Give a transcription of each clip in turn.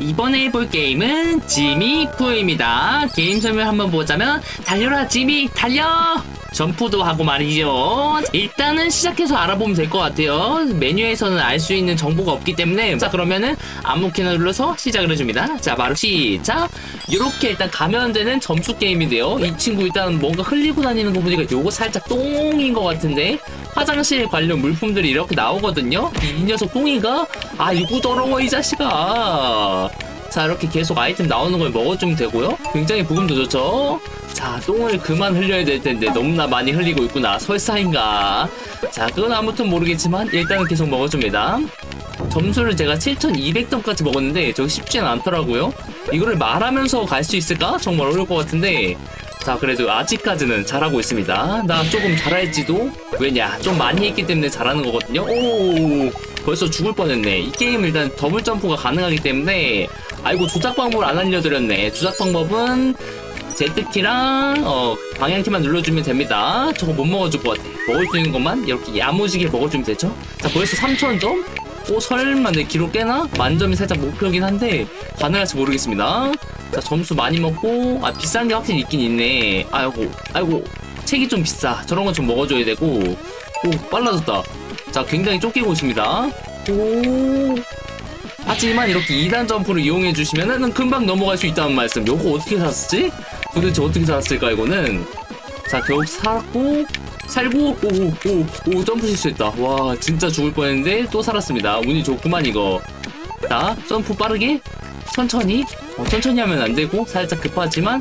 이번에 해볼 게임은 지미프입니다. 게임 설명 한번 보자면 달려라 지미 달려! 점프도 하고 말이죠. 일단은 시작해서 알아보면 될 것 같아요. 메뉴에서는 알 수 있는 정보가 없기 때문에 자 그러면은 아무렇게나 눌러서 시작을 해줍니다. 자 바로 시작. 이렇게 일단 가면 되는 점수 게임인데요. 이 친구 일단 뭔가 흘리고 다니는 거 보니까 요거 살짝 똥인 것 같은데 화장실 관련 물품들이 이렇게 나오거든요. 이, 이 녀석 똥이가 아 이거 더러워 이 자식아. 자 이렇게 계속 아이템 나오는 걸 먹어주면 되고요. 굉장히 부금도 좋죠. 자 똥을 그만 흘려야 될 텐데 너무나 많이 흘리고 있구나. 설사인가. 자 그건 아무튼 모르겠지만 일단은 계속 먹어줍니다. 점수를 제가 7,200점까지 먹었는데 저기 쉽지는 않더라고요. 이거를 말하면서 갈 수 있을까? 정말 어려울 것 같은데 자 그래도 아직까지는 잘하고 있습니다. 나 조금 잘할지도 왜냐 좀 많이 했기 때문에 잘하는 거거든요. 오 벌써 죽을 뻔했네. 이 게임 일단 더블 점프가 가능하기 때문에 아이고 조작 방법을 안 알려드렸네. 조작 방법은 Z키랑 어, 방향키만 눌러주면 됩니다. 저거 못 먹어줄 것 같아. 먹을 수 있는 것만 이렇게 야무지게 먹어주면 되죠. 자 벌써 3,000점? 오 설마 내 기록 깨나? 만점이 살짝 목표긴 한데 가능할지 모르겠습니다. 자 점수 많이 먹고 아 비싼 게 확실히 있긴 있네. 아이고 아이고 책이 좀 비싸. 저런 건 좀 먹어줘야 되고 오 빨라졌다. 자 굉장히 쫓기고 있습니다. 오 하지만 이렇게 2단 점프를 이용해 주시면은 금방 넘어갈 수 있다는 말씀. 요거 어떻게 살았지? 도대체 어떻게 살았을까 이거는? 자 겨우 살았고 살고 오오 오 점프 실수했다. 와 진짜 죽을 뻔했는데 또 살았습니다. 운이 좋구만 이거. 자 점프 빠르게 천천히? 어, 천천히 하면 안 되고 살짝 급하지만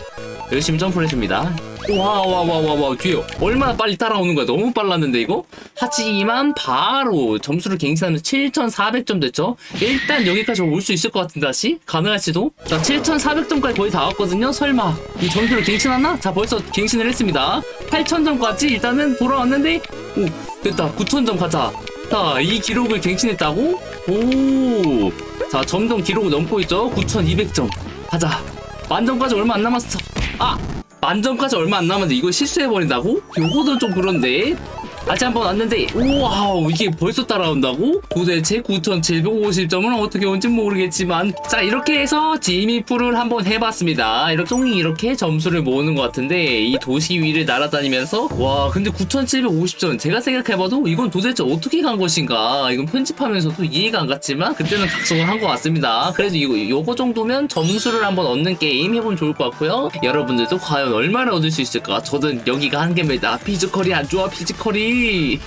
열심히 점프를 해줍니다. 와와와와와 뒤에 얼마나 빨리 따라오는 거야. 너무 빨랐는데 이거? 하지만 바로 점수를 갱신하면서 7,400점 됐죠? 일단 여기까지 올 수 있을 것 같은데 다시? 가능할지도? 자 7,400점까지 거의 다 왔거든요? 설마. 이 점수를 갱신하나? 자 벌써 갱신을 했습니다. 8,000점까지 일단은 돌아왔는데 오 됐다. 9,000점 가자. 자 이 기록을 갱신했다고? 오 자 점점 기록을 넘고 있죠? 9,200점. 가자. 만점까지 얼마 안 남았어. 아! 만점까지 얼마 안 남았는데 이걸 실수해버린다고? 요거도 좀 그런데 아직 한 번 왔는데 우와우 이게 벌써 따라온다고? 도대체 9750점은 어떻게 온지 모르겠지만 자 이렇게 해서 지미프를 한번 해봤습니다. 이렇게 똥이 이렇게 점수를 모으는 것 같은데 이 도시 위를 날아다니면서 와 근데 9750점 제가 생각해봐도 이건 도대체 어떻게 간 것인가? 이건 편집하면서도 이해가 안 갔지만 그때는 각성을 한 것 같습니다. 그래도 이거 요거 정도면 점수를 한번 얻는 게임 해보면 좋을 것 같고요. 여러분들도 과연 얼마나 얻을 수 있을까? 저는 여기가 한계입니다. 피지컬이 안 좋아 피지컬이 E.